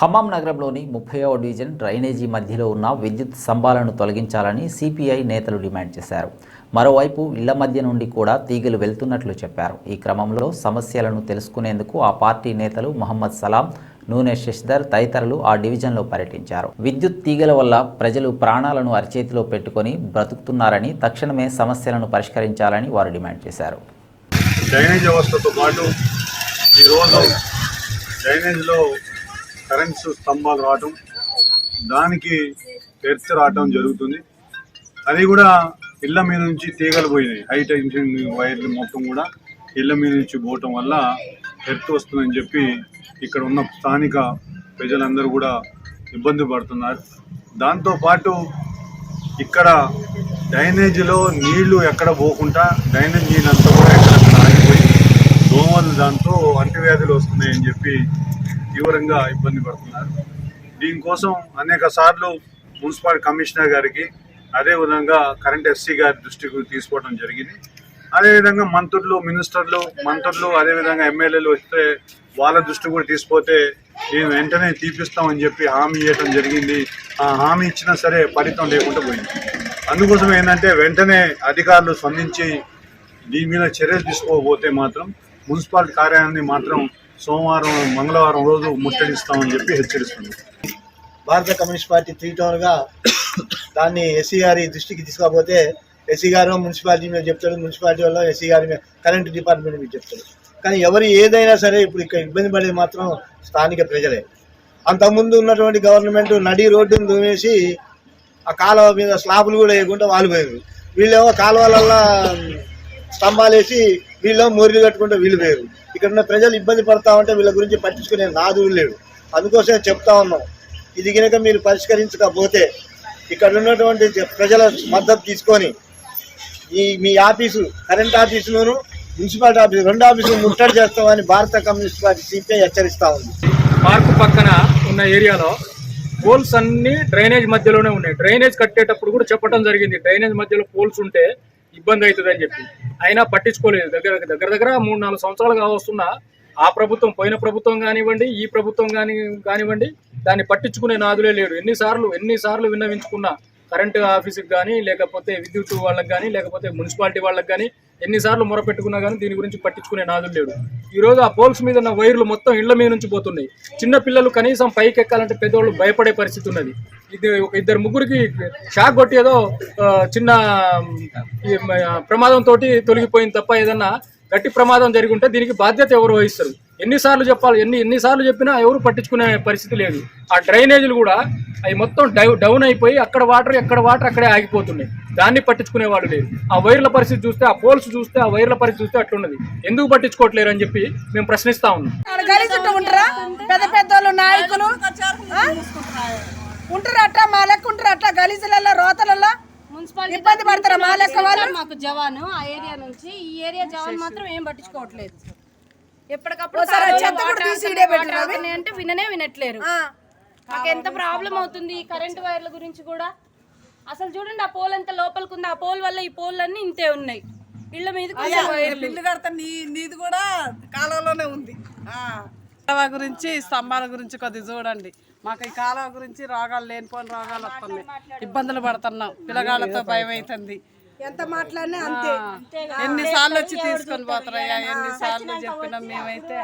ఖమ్మం నగరంలోని ముప్పైవ division drainage మధ్యలో ఉన్న విద్యుత్ స్తంభాలను తొలగించాలని సిపిఐ నేతలు డిమాండ్ చేశారు. మరోవైపు ఇళ్ళ మధ్య నుండి కూడా తీగలు వెళ్తున్నట్లు చెప్పారు. ఈ క్రమంలో సమస్యలను తెలుసుకునేందుకు ఆ పార్టీ నేతలు మహమ్మద్ సలాం నూనె శశిధర్ తదితరులు ఆ డివిజన్లో పర్యటించారు. విద్యుత్ తీగల వల్ల ప్రజలు ప్రాణాలను అరిచేతిలో పెట్టుకొని బ్రతుకుతున్నారని తక్షణమే సమస్యలను పరిష్కరించాలని వారు డిమాండ్ చేశారు. డ్రైనేజ్ వ్యవస్థతో పాటు ఈరోజు డ్రైనేజ్లో కరెంట్స్ స్తంభాలు రావటం దానికి ఎర్త్ రావటం జరుగుతుంది. అది కూడా ఇళ్ళ మీద నుంచి తీగలు పోయినాయి. హై టెన్షన్ వైర్లు మొత్తం కూడా ఇళ్ళ మీద నుంచి పోవటం వల్ల ఎర్త్ వస్తుందని చెప్పి ఇక్కడ ఉన్న స్థానిక ప్రజలందరూ కూడా ఇబ్బంది పడుతున్నారు. దాంతోపాటు ఇక్కడ డ్రైనేజీలో నీళ్ళు ఎక్కడ పోకుండా డ్రైనేజ్ నీళ్ళంతా కూడా ఎక్కడ ఆగిపోయి దోమలు దాంతో అంటువ్యాధులు వస్తున్నాయని చెప్పి తీవ్రంగా ఇబ్బంది పడుతున్నారు. దీనికోసం అనేక సార్లు మున్సిపల్ కమిషనర్ గారికి అదేవిధంగా కరెంట్ ఎస్సీ గారి దృష్టికి తీసుకోవడం జరిగింది. అదేవిధంగా మంత్రులు మినిస్టర్లు మంత్రులు అదేవిధంగా ఎమ్మెల్యేలు వస్తే వాళ్ళ దృష్టి కూడా తీసిపోతే మేము వెంటనే తీపిస్తామని చెప్పి హామీ ఇవ్వటం జరిగింది. ఆ హామీ ఇచ్చినా సరే ఫలితం లేకుండా పోయింది. అందుకోసం ఏంటంటే వెంటనే అధికారులు స్పందించి దీని మీద చర్యలు తీసుకోకపోతే మాత్రం మున్సిపాలిటీ కార్యాలయాన్ని మాత్రం సోమవారం మంగళవారం రోజు ముట్టడిస్తామని చెప్పి హెచ్చరిస్తుంది భారత కమ్యూనిస్ట్ పార్టీ త్రీ టౌన్గా దాన్ని ఎస్సీ గారి దృష్టికి తీసుకోకపోతే ఎస్సీ గారు మున్సిపాలిటీ మీద చెప్తాడు మున్సిపాలిటీ వల్ల ఎస్సీ గారి మీద కరెంట్ డిపార్ట్మెంట్ మీద చెప్తాడు కానీ ఎవరు ఏదైనా సరే ఇప్పుడు ఇక్కడ ఇబ్బంది పడేది మాత్రం స్థానిక ప్రజలే. అంతకుముందు ఉన్నటువంటి గవర్నమెంట్ నడి రోడ్డును దుమేసి ఆ కాలువ మీద స్లాబులు కూడా వేయకుండా వాళ్ళు పోయారు వీళ్ళేమో కాలువలల్లో స్తంభాలు వేసి వీళ్ళు మోరీలు కట్టుకుంటే వీళ్ళు వేరు. ఇక్కడ ఉన్న ప్రజలు ఇబ్బంది పడతా ఉంటే వీళ్ళ గురించి పట్టించుకునే నాదు లేడు అందుకోసమే చెప్తా ఉన్నాం. ఇది కనుక మీరు పరిష్కరించకపోతే ఇక్కడ ఉన్నటువంటి ప్రజల మద్దతు తీసుకొని ఈ మీ ఆఫీసు కరెంట్ ఆఫీసులోను మున్సిపాలిటీ ఆఫీసు రెండు ఆఫీసులు ముట్టడి చేస్తామని భారత కమ్యూనిస్ట్ పార్టీ సిపిఐ హెచ్చరిస్తా ఉంది. పార్క్ పక్కన ఉన్న ఏరియాలో పోల్స్ అన్ని డ్రైనేజ్ మధ్యలోనే ఉన్నాయి. డ్రైనేజ్ కట్టేటప్పుడు కూడా చెప్పడం జరిగింది. డ్రైనేజ్ మధ్యలో పోల్స్ ఉంటే ఇబ్బంది అవుతుంది అని చెప్పి. అయినా పట్టించుకోలేదు. దగ్గర దగ్గర దగ్గర మూడు నాలుగు సంవత్సరాలుగా వస్తున్న ఆ ప్రభుత్వం పోయిన ప్రభుత్వం కానివ్వండి ఈ ప్రభుత్వం కాని కానివ్వండి దాన్ని పట్టించుకునే నాదులే లేడు. ఎన్నిసార్లు ఎన్నిసార్లు విన్నవించుకున్నా కరెంటు ఆఫీస్కి కానీ లేకపోతే విద్యుత్ వాళ్ళకి కానీ లేకపోతే మున్సిపాలిటీ వాళ్ళకి కానీ ఎన్నిసార్లు మొరపెట్టుకున్నా కానీ దీని గురించి పట్టించుకునే నాదులు లేడు. ఈ రోజు ఆ పోల్స్ మీద ఉన్న వైర్లు మొత్తం ఇళ్ళ మీద నుంచి పోతున్నాయి. చిన్న పిల్లలు కనీసం పైకి ఎక్కాలంటే పెద్దవాళ్ళు భయపడే పరిస్థితి ఉన్నది. ఇది ఒక ఇద్దరు ముగ్గురికి షాక్ కొట్టి ఏదో చిన్న ప్రమాదం తోటి తొలగిపోయింది తప్ప ఏదన్నా గట్టి ప్రమాదం జరిగి ఉంటే దీనికి బాధ్యత ఎవరు వహిస్తారు? ఎన్నిసార్లు చెప్పాలి ఎన్ని ఎన్నిసార్లు చెప్పినా ఎవరు పట్టించుకునే పరిస్థితి లేదు. ఆ డ్రైనేజీలు కూడా అవి మొత్తం డౌ డౌన్ అయిపోయి అక్కడ వాటర్ ఎక్కడ వాటర్ అక్కడే ఆగిపోతున్నాయి. దాన్ని పట్టించుకునేవాడు లేదు ఆ వైర్ల పరిస్థితి చూస్తే ఆ పోల్స్ చూస్తే ఆ వైర్ల పరిస్థితి చూస్తే అట్లున్నది. ఎందుకు పట్టించుకోవట్లేరు అని చెప్పి మేము ప్రశ్నిస్తా ఉన్నాం. పెద్ద గలీజులలో రోతలలో మున్సిపాలిటీ ఇబ్బంది పడతారా మా లెక్క వాళ్ళు? మాకు జవాను ఆ ఏరియా నుంచి. ఈ ఏరియా జవాన్ మాత్రం ఏం పట్టించుకోవట్లేదు. ఎప్పటికప్పుడు చెత్త కూడా తీసి ఈడే అంటే విననే వినట్లేరు. ఆ. మాకు ఎంత ప్రాబ్లం అవుతుంది ఈ కరెంట్ వైర్ల గురించి కూడా? అసలు చూడండి ఆ పోల్ ఎంత లోపలికి ఉంది ఆ పోల్ వల్ల ఈ పోల్ అన్ని ఇంతే ఉన్నాయి. ఇళ్ళ మీద బిల్లు కడతా నీ నీది కూడా కాలువలోనే ఉంది. కాలువ గురించి స్తంభాల గురించి కొద్దిగా చూడండి. మాకు ఈ కాలువ గురించి రోగాలు లేనిపోని రోగాలు వస్తున్నాయి. ఇబ్బందులు పడుతున్నాం. పిల్లగాళ్ళతో భయం అవుతుంది ఎంత మాట్లాడినా అంతే. ఎన్నిసార్లు వచ్చి తీసుకొని పోతారయ్యా ఎన్నిసార్లు చెప్పినాం మేమైతే?